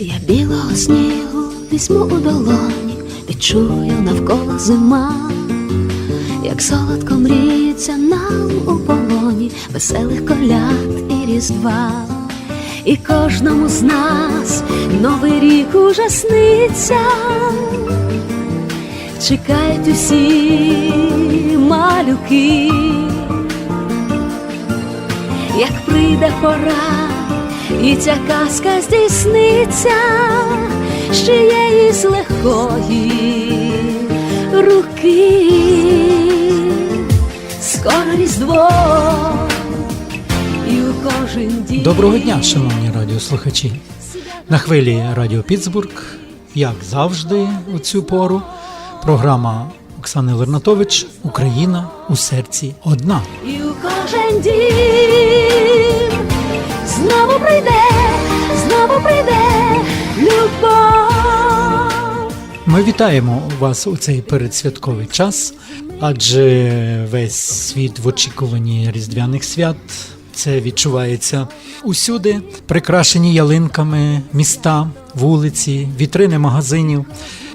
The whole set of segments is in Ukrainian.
Я білого снігу візьму у долоні, відчую навколо зима, як солодко мріється нам у полоні, веселих коляд і різдва. І кожному з нас новий рік уже сниться, чекають усі малюки, як прийде пора, і ця казка здійсниться з чиєї з легкої руки. Скоро різдво, і у кожен дім. Доброго дня, шановні радіослухачі. На хвилі Радіо Піцбург, як завжди, у цю пору, програма Оксани Лернатович Україна у серці одна. І у кожен дім Ми вітаємо вас у цей передсвятковий час, адже весь світ в очікуванні різдвяних свят. Це відчувається усюди, прикрашені ялинками, міста, вулиці, вітрини магазинів.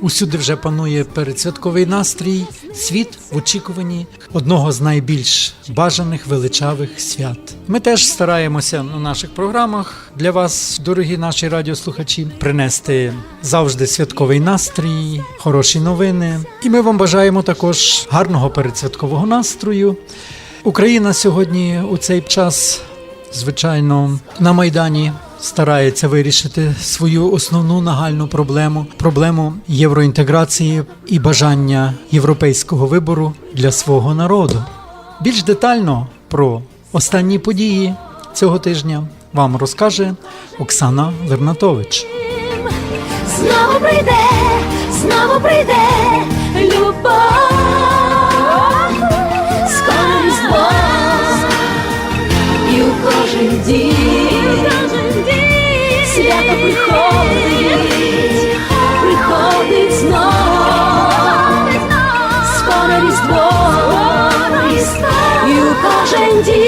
Усюди вже панує передсвятковий настрій, світ в очікуванні одного з найбільш бажаних величавих свят. Ми теж стараємося на наших програмах для вас, дорогі наші радіослухачі, принести завжди святковий настрій, хороші новини. І ми вам бажаємо також гарного передсвяткового настрою. Україна сьогодні у цей час, звичайно, на Майдані старається вирішити свою основну нагальну проблему проблему євроінтеграції і бажання європейського вибору для свого народу. Більш детально про останні події цього тижня вам розкаже Оксана Лернатович. Знову прийде, знову прийде любов. Скоро різдво, і у кожен дім свято приходить, приходить знов. Скоро різдво, і у кожен дім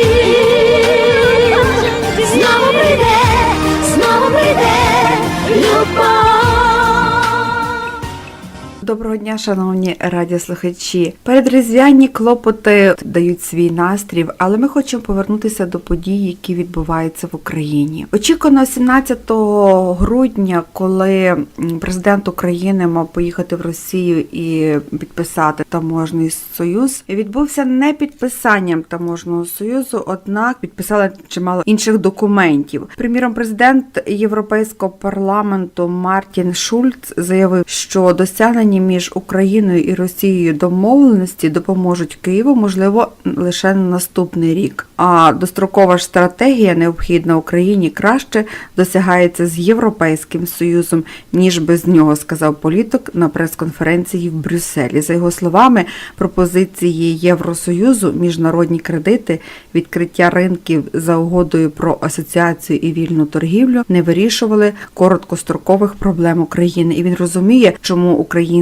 знову прийде, знову прийде любов. Доброго дня, шановні радіослухачі. Передріздвяні клопоти дають свій настрій, але ми хочемо повернутися до подій, які відбуваються в Україні. Очікувано 17 грудня, коли президент України мав поїхати в Росію і підписати таможний союз. Відбувся не підписанням таможного союзу, однак підписали чимало інших документів. Приміром, президент Європейського парламенту Мартін Шульц заявив, що досягнені між Україною і Росією домовленості допоможуть Києву, можливо, лише на наступний рік. А дострокова ж стратегія необхідна Україні краще досягається з Європейським Союзом, ніж без нього, сказав політик на прес-конференції в Брюсселі. За його словами, пропозиції Євросоюзу, міжнародні кредити, відкриття ринків за угодою про асоціацію і вільну торгівлю не вирішували короткострокових проблем України. І він розуміє, чому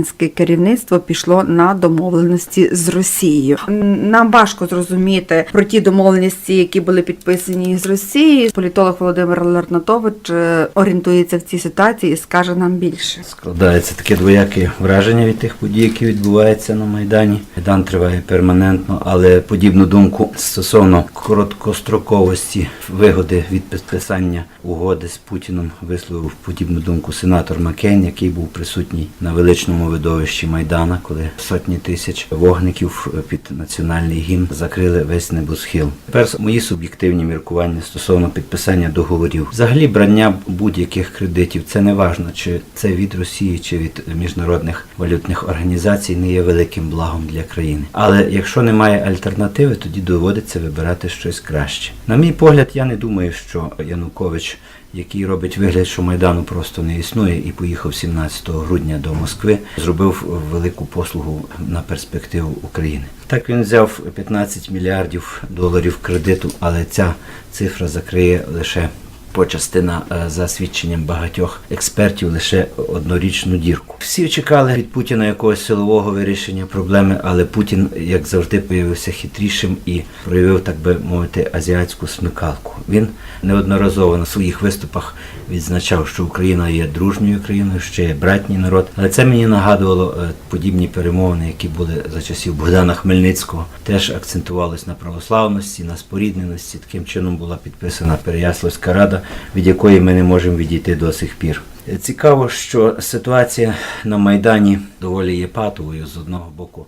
українське керівництво пішло на домовленості з Росією. Нам важко зрозуміти про ті домовленості, які були підписані з Росією. Політолог Володимир Лернатович е, орієнтується в цій ситуації і скаже нам більше. Складається таке двояке враження від тих подій, які відбуваються на Майдані. Майдан триває перманентно, але подібну думку стосовно короткостроковості вигоди від підписання угоди з Путіном висловив подібну думку сенатор Маккейн, який був присутній на величному видовищі Майдана, коли сотні тисяч вогників під національний гімн закрили весь небосхил. Тепер мої суб'єктивні міркування стосовно підписання договорів. Взагалі брання будь-яких кредитів це не важно, чи це від Росії, чи від міжнародних валютних організацій не є великим благом для країни. Але якщо немає альтернативи, тоді доводиться вибирати щось краще. На мій погляд, я не думаю, що Янукович, який робить вигляд, що майдану просто не існує, і поїхав 17 грудня до Москви, зробив велику послугу на перспективу України. Так він взяв 15 мільярдів доларів кредиту, але ця цифра закриє лише почастина е, за свідченням багатьох експертів лише однорічну дірку. Всі чекали від Путіна якогось силового вирішення проблеми, але Путін, як завжди, виявився хитрішим і проявив, так би мовити, азіатську смикалку. Він неодноразово на своїх виступах відзначав, що Україна є дружньою країною, що є братній народ. Але це мені нагадувало е, подібні перемовини, які були за часів Богдана Хмельницького. Теж акцентувалось на православності, на спорідненості. Таким чином була підписана Переяславська рада, від якої ми не можемо відійти до сих пір. Цікаво, що ситуація на Майдані доволі є патовою з одного боку.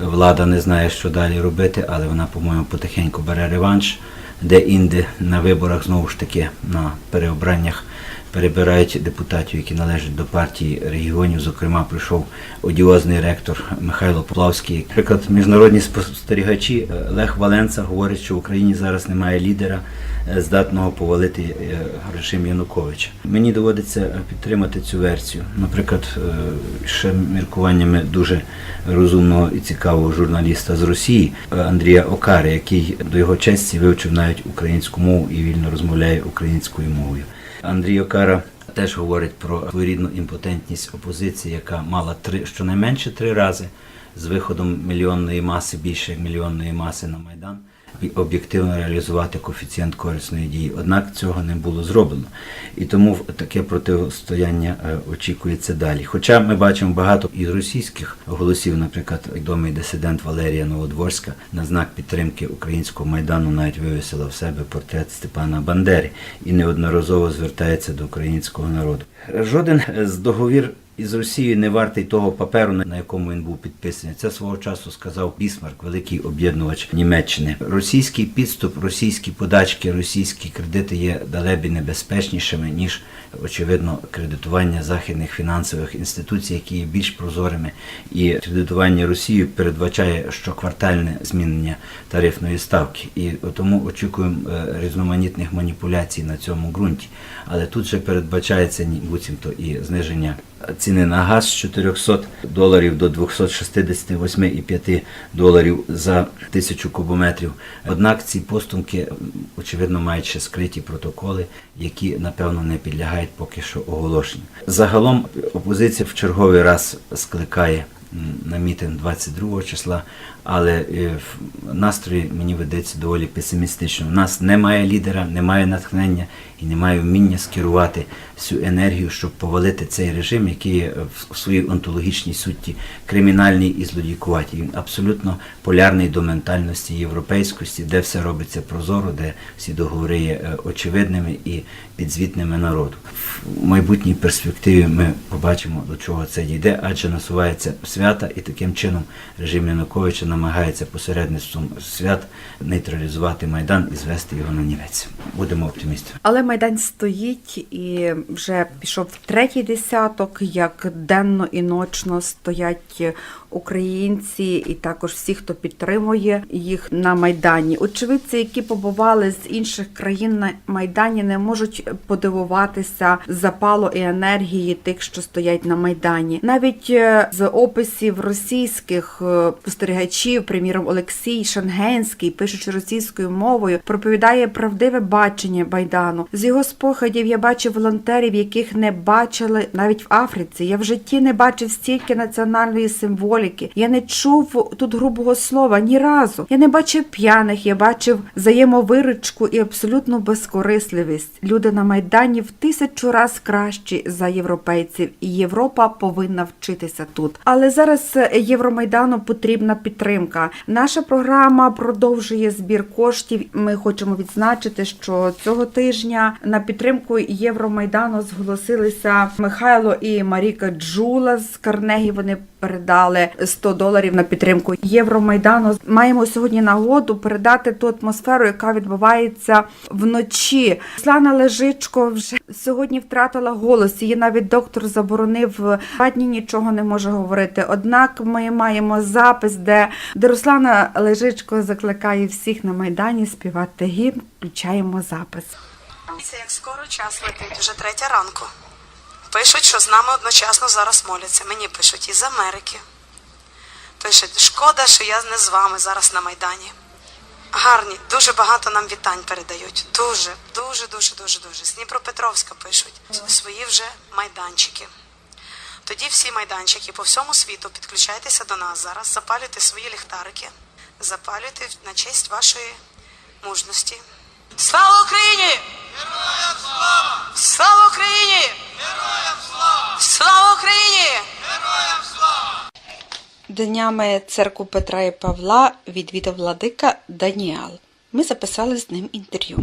Влада не знає, що далі робити, але вона, по-моєму, потихеньку бере реванш, де інде на виборах знову ж таки на переобраннях перебирають депутатів, які належать до партії регіонів. Зокрема, прийшов одіозний ректор Михайло Поплавський. Наприклад, міжнародні спостерігачі е, Лех Валенца говорить, що в Україні зараз немає лідера, е, здатного повалити е, режим Януковича. Мені доводиться підтримати цю версію. Наприклад, ще міркуваннями дуже розумного і цікавого журналіста з Росії Андрія Окари, який до його честі вивчив навіть українську мову і вільно розмовляє українською мовою. Андрій Окара теж говорить про своєрідну імпотентність опозиції, яка мала три щонайменше три рази з виходом мільйонної маси, більше мільйонної маси на майдан. Об'єктивно реалізувати коефіцієнт корисної дії. Однак цього не було зроблено. І тому таке протистояння е, очікується далі. Хоча ми бачимо багато і російських голосів, наприклад, відомий дисидент Валерія Новодворська на знак підтримки українського майдану навіть вивісила в себе портрет Степана Бандери і неодноразово звертається до українського народу. Жоден з договір із Росією не вартий того паперу, на якому він був підписаний. Це свого часу сказав Бісмарк, великий об'єднувач Німеччини. Російський підступ, російські подачки, російські кредити є далебі небезпечнішими ніж очевидно кредитування західних фінансових інституцій, які є більш прозорими. І кредитування Росії передбачає щоквартальне змінення тарифної ставки. І тому очікуємо е, різноманітних маніпуляцій на цьому ґрунті. Але тут же передбачається буцімто і зниження ціни на газ з 400 доларів до 268,5 доларів за тисячу кубометрів. Однак ці поступки, очевидно, мають ще скриті протоколи, які напевно не підлягають поки що оголошенню. Загалом опозиція в черговий раз скликає на мітинг 22 числа, але е, настрої мені видається доволі песимістично. У нас немає лідера, немає натхнення і немає вміння скерувати всю енергію, щоб повалити цей режим, який є в- в своїй онтологічній суті кримінальний і злодійкуватий. Він абсолютно полярний до ментальності європейськості, де все робиться прозоро, де всі договори є е, очевидними і підзвітними народу. В майбутній перспективі ми побачимо, до чого це дійде, адже насувається свята, і таким чином режим Януковича намагається посередництвом свят нейтралізувати майдан і звести його на нівець. Будемо оптимістами. Але майдан стоїть і вже пішов третій десяток, як денно і ночно стоять українці, і також всі, хто підтримує їх на майдані. Очевидці, які побували з інших країн на майдані, не можуть подивуватися запалу і енергії тих, що стоять на майдані. Навіть е, з описів російських е, спостерігачів, приміром Олексій Шенгенський, пишучи російською мовою, проповідає правдиве бачення майдану. З його спогадів я бачив волонтерів, яких не бачили навіть в Африці. Я в житті не бачив стільки національної символіки. Я не чув тут грубого слова ні разу. Я не бачив п'яних, я бачив взаємовиручку і абсолютну безкорисливість. Люди на майдані в тисячу раз кращі за європейців, і Європа повинна вчитися тут. Але зараз Євромайдану потрібна підтримка. Наша програма продовжує збір коштів. Ми хочемо відзначити, що цього тижня на підтримку Євромайдану зголосилися Михайло і Маріка Джула з Карнегі. Вони передали 100 доларів на підтримку Євромайдану. Маємо сьогодні нагоду передати ту атмосферу, яка відбувається вночі. Слана Лежичко вже сьогодні втратила голос. Її навіть доктор заборонив два дні нічого не може говорити. Однак ми маємо запис, де, де Руслана Лежичко закликає всіх на майдані співати гімн. Включаємо запис. Це як скоро час летить, вже третя ранку. Пишуть, що з нами одночасно зараз моляться. Мені пишуть із Америки. Пишуть, шкода, що я не з вами зараз на Майдані. Гарні, дуже багато нам вітань передають. Дуже, дуже, дуже, дуже, дуже. З Дніпропетровська пишуть свої вже майданчики. Тоді всі майданчики по всьому світу підключайтеся до нас зараз, запалюйте свої ліхтарики, запалюйте на честь вашої мужності. Слава Україні! Героям слава! Слава Україні! Героям слава! Слава Днями церкву Петра і Павла відвідав владика Даніал. Ми записали з ним інтерв'ю.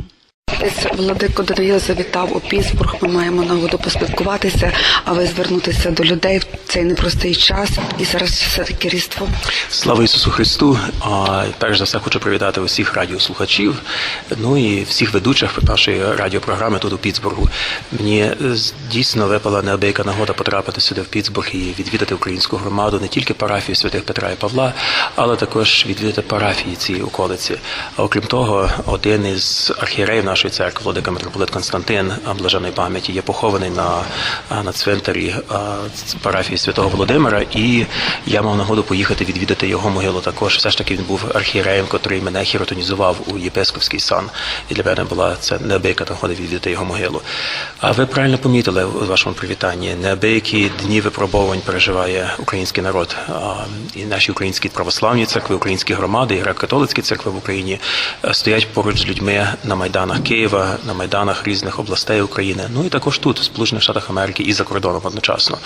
Десь владико Даниїл завітав у Пітсбург. Ми маємо нагоду поспілкуватися, а ви звернутися до людей в цей непростий час. І зараз все таки різдво. Слава Ісусу Христу! Перш за все хочу привітати усіх радіослухачів, ну і всіх ведучих нашої радіопрограми тут у Пітсбургу. Мені е, дійсно випала неабияка нагода потрапити сюди в Пітсбург і відвідати українську громаду, не тільки парафію святих Петра і Павла, але також відвідати парафії цієї околиці. А окрім того, один із архієреїв нашої церкви, владика митрополит Константин блаженої пам'яті, є похований на, на цвинтарі парафії святого Володимира, і я мав нагоду поїхати відвідати його могилу. Також все ж таки він був архієреєм, котрий мене хіротонізував у єпископський сан. І для мене була це неабияка нагода відвідати його могилу. А ви правильно помітили у вашому привітанні, неабиякі дні випробовувань переживає український народ. І наші українські православні церкви, українські громади, і греко-католицькі церкви в Україні е, стоять поруч з людьми на майданах Києва, на майданах різних областей України. Ну і також тут, в Сполучених Штатах Америки, і за кордоном одночасно.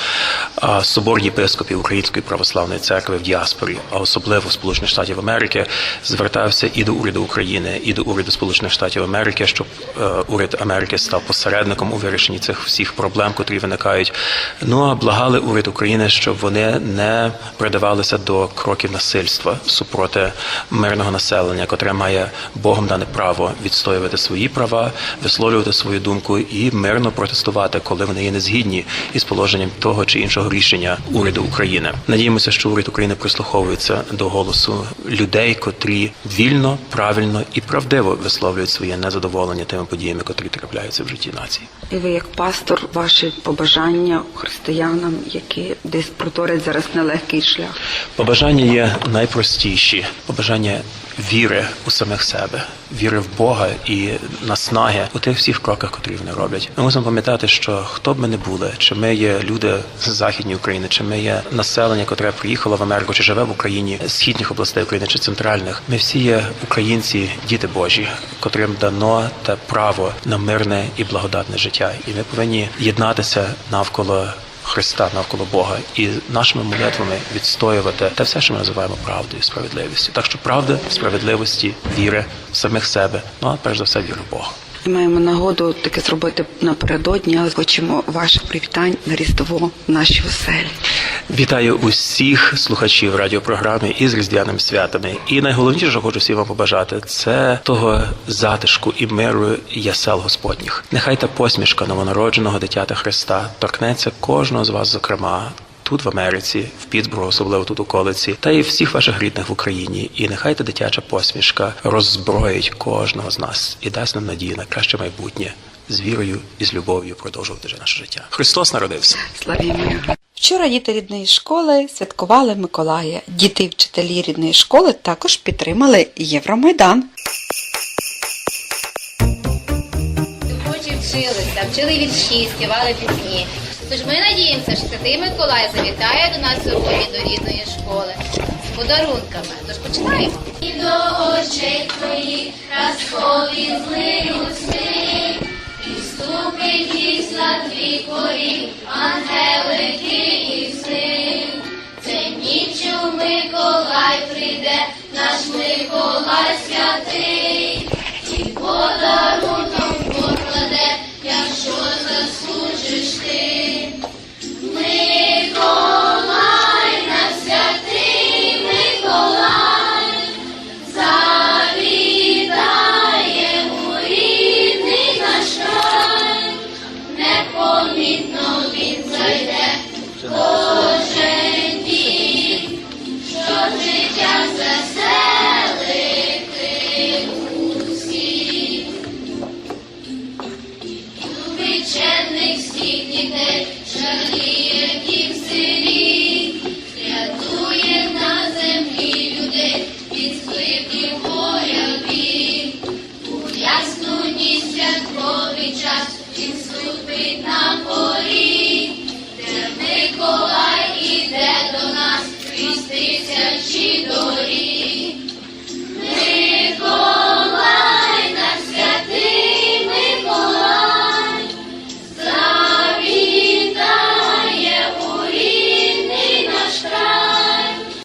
Собор єпископів Української православної церкви в діаспорі, а особливо Сполучених Штатів Америки, звертався і до уряду України, і до уряду Сполучених Штатів Америки, щоб е, уряд Америки став посередником у вирішенні цих всіх проблем, котрі виникають. Ну а благали уряд України, щоб вони не придавалися до кроків насильства супроти мирного населення, котре має Богом дане право відстоювати свої права, висловлювати свою думку і мирно протестувати, коли вони є незгідні із положенням того чи іншого рішення уряду України. Надіємося, що уряд України прислуховується до голосу людей, котрі вільно, правильно і правдиво висловлюють своє незадоволення тими подіями, котрі трапляються в житті нації. І ви, як пастор, ваші побажання християнам, які десь проторять зараз нелегкий шлях. Побажання є найпростіші. Побажання віри у самих себе, віри в Бога і наснаги у тих всіх кроках, котрі вони роблять. Ми мусимо пам'ятати, що хто б ми не були, чи ми є люди з західної України, чи ми є населення, котре приїхало в Америку, чи живе в Україні східних областей України чи центральних. Ми всі є українці, діти Божі, котрим дано те право на мирне і благодатне життя, і ми повинні єднатися навколо. Христа навколо Бога і нашими молитвами відстоювати те все, що ми називаємо правдою, і справедливістю. Так що правда, справедливості, віри в самих себе, ну а перш за все віри в Бога. Ми маємо нагоду таке зробити напередодні, але хочемо ваших привітань на Різдво в нашій оселі. Вітаю усіх слухачів радіопрограми із різдвяними святами. І найголовніше, що хочу всім вам побажати, це того затишку і миру ясел Господніх. Нехай та посмішка новонародженого дитята Христа торкнеться кожного з вас, зокрема. Тут в Америці, в Пітсбургу, особливо тут у колиці, та і всіх ваших рідних в Україні. І нехай та дитяча посмішка роззброїть кожного з нас і дасть нам надію на краще майбутнє з вірою і з любов'ю продовжувати вже наше життя. Христос народився. Славімо. Вчора діти рідної школи святкували Миколая. Діти і вчителі рідної школи також підтримали Євромайдан. Охочі вчилися, вчили вірші, співали пісні. Тож ми надіємося, що Святий Миколай завітає до нас сьогодні до рідної школи з подарунками. Тож починаємо. І до очей твоїх казкові злию сни, і ступить дійсна твій поріг, ангелики і сни. Це нічу Миколай прийде, наш Миколай святий, і подарує